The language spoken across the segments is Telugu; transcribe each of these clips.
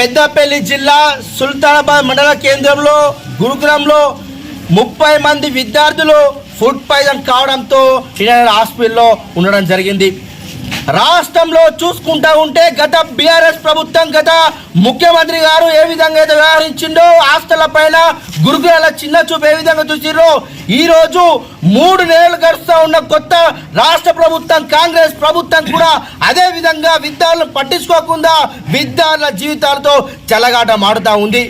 పెద్దపల్లి జిల్లా సుల్తానాబాద్ మండల కేంద్రంలో గురుగ్రామ్లో ముప్పై మంది విద్యార్థులు ఫుడ్ పాయిజన్ కావడంతో హాస్పిటల్లో ఉండడం జరిగింది. రాష్ట్రంలో చూసుకుంటా ఉంటే గత బీఆర్ఎస్ ప్రభుత్వం గత ముఖ్యమంత్రి గారు ఏ విధంగా అయితే వ్యవహరించిండో ఆస్తుల పైన గురుగుల చిన్న చూపు ఏ విధంగా చూసిరో ఈ రోజు మూడు నెలలు గడుస్తూ ఉన్న కొత్త రాష్ట్ర ప్రభుత్వం కాంగ్రెస్ ప్రభుత్వం కూడా అదే విధంగా విద్యార్థులను పట్టించుకోకుండా విద్యార్థుల జీవితాలతో చెలగాట మాడుతూ ఉంది.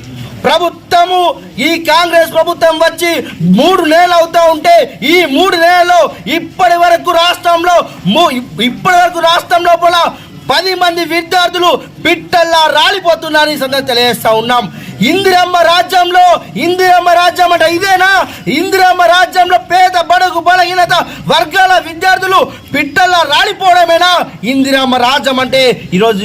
ప్రభుత్వము ఈ కాంగ్రెస్ ప్రభుత్వం వచ్చి మూడు నెలలు అవుతా ఉంటే ఈ మూడు నెలల్లో ఇప్పటి వరకు రాష్ట్రం ఇప్పటివరకు ఇప్పటి రాష్ట్రం లోపల పది మంది విద్యార్థులు పిట్టల్లా రాలిపోతున్నారని ఈ సందర్భంగా తెలియజేస్తా ఉన్నాం. ఇందిరమ్మ రాజ్యంలో ఇందిరమ్మ రాజ్యం అంటే ఇదేనా? ఇందిరమ్మ రాజ్యంలో పేద బడుగు బలహీనత వర్గాల విద్యార్థులు పిట్టల్లా రాలిపోవడమేనా? ఇందిరమ్మ రాజ్యం అంటే ఈరోజు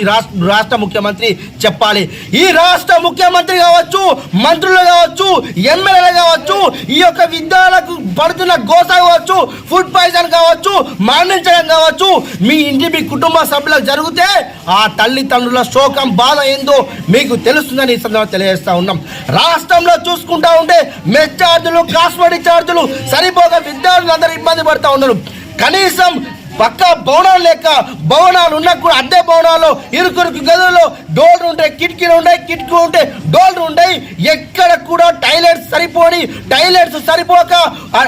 రాష్ట్ర ముఖ్యమంత్రి చెప్పాలి. ఈ రాష్ట్ర ముఖ్యమంత్రి కావచ్చు మంత్రులు కావచ్చు ఎమ్మెల్యేలు కావచ్చు ఈ యొక్క విద్యాలకు పడుతున్న గోస కావచ్చు ఫుడ్ పాయిజన్ కావచ్చు మరణించడం కావచ్చు మీ ఇంటి మీ కుటుంబ సభ్యులకు జరిగితే ఆ తల్లిదండ్రుల శోకం బాధ ఏందో మీకు తెలుస్తుందని ఈ సందర్భంగా తెలియజేస్తా ఉన్నాం. రాష్ట్రంలో చూసుకుంటా ఉంటే మెస్ ఛార్జీలు కాస్మెటిక్ ఛార్జీలు సరిపోక విద్యార్థులు అందరూ ఇబ్బంది పడతా ఉన్నారు. కనీసం పక్క భవనాలు లేక భవనాలు ఉన్నా కూడా అద్దె భవనాలు ఇరుకురుకు గదుల్లో డోర్లు ఉంటాయి కిటికీలు ఉంటాయి కిటికీలు ఉంటాయి డోర్లు ఉంటాయి ఎక్కడ కూడా టైలెట్స్ సరిపోని టైలెట్స్ సరిపోక ఆ,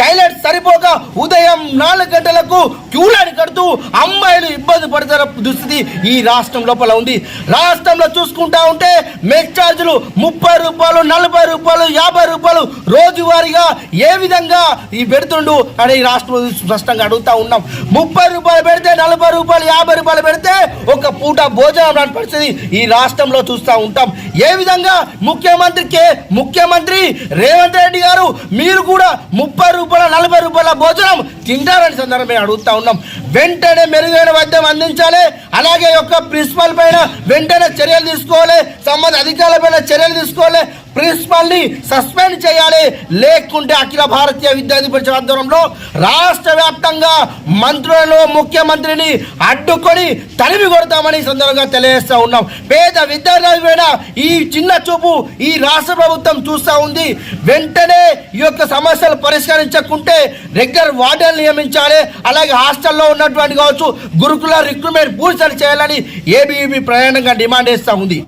టైలెట్స్ సరిపోక ఉదయం నాలుగు గంటలకు క్యూలైన్ కడుతూ అమ్మాయిలు ఇబ్బంది పడుతున్న దుస్థితి ఈ రాష్ట్రం లోపల ఉంది. రాష్ట్రంలో చూసుకుంటా ఉంటే మెస్ ఛార్జీలు ముప్పై రూపాయలు నలభై రూపాయలు యాభై రూపాయలు రోజువారీగా ఏ విధంగా ఈ పెడుతుండు అని ఈ రాష్ట్రం స్పష్టంగా అడుగుతా ఉన్నాం. ముప్పై రూపాయలు పెడితే నలభై రూపాయలు యాభై రూపాయలు పెడితే ఒక పూట భోజనం లాంటి పరిస్థితి ఈ రాష్ట్రంలో చూస్తూ ఉంటాం. ఏ విధంగా ముఖ్యమంత్రికి ముఖ్యమంత్రి రేవంత్ రెడ్డి గారు మీరు కూడా ముప్పై రూపాయల నలభై రూపాయల భోజనం తింటారని సందర్భం మేము అడుగుతా ఉన్నాం. వెంటనే మెరుగైన వైద్యం అందించాలి. అలాగే యొక్క ప్రిన్సిపల్ పైన వెంటనే చర్యలు తీసుకోవాలి. సంబంధ అధికారుల పైన చర్యలు తీసుకోవాలి. ప్రిన్సిపల్ని సస్పెండ్ చేయాలి. లేకుంటే అఖిల భారతీయ విద్యార్థి పరిషత్ ఆధ్వర్యంలో రాష్ట్ర వ్యాప్తంగా మంత్రులను ముఖ్యమంత్రిని అడ్డుకొని తరిమి కొడతామని సందర్భంగా తెలియజేస్తూ ఉన్నాం. పేద విద్యార్థి పైన ఈ చిన్న చూపు ఈ రాష్ట్ర ప్రభుత్వం చూస్తూ ఉంది. వెంటనే ఈ యొక్క సమస్యలు పరిష్కరించకుంటే రెగ్యులర్ వార్డెన్ నియమించాలి. అలాగే హాస్టల్లో ఉన్నటువంటి కావచ్చు గురుకుల రిక్రూట్మెంట్ పూర్తి చేయాలని ఏబీవీ ప్రయాణంగా డిమాండ్ చేస్తూ ఉంది.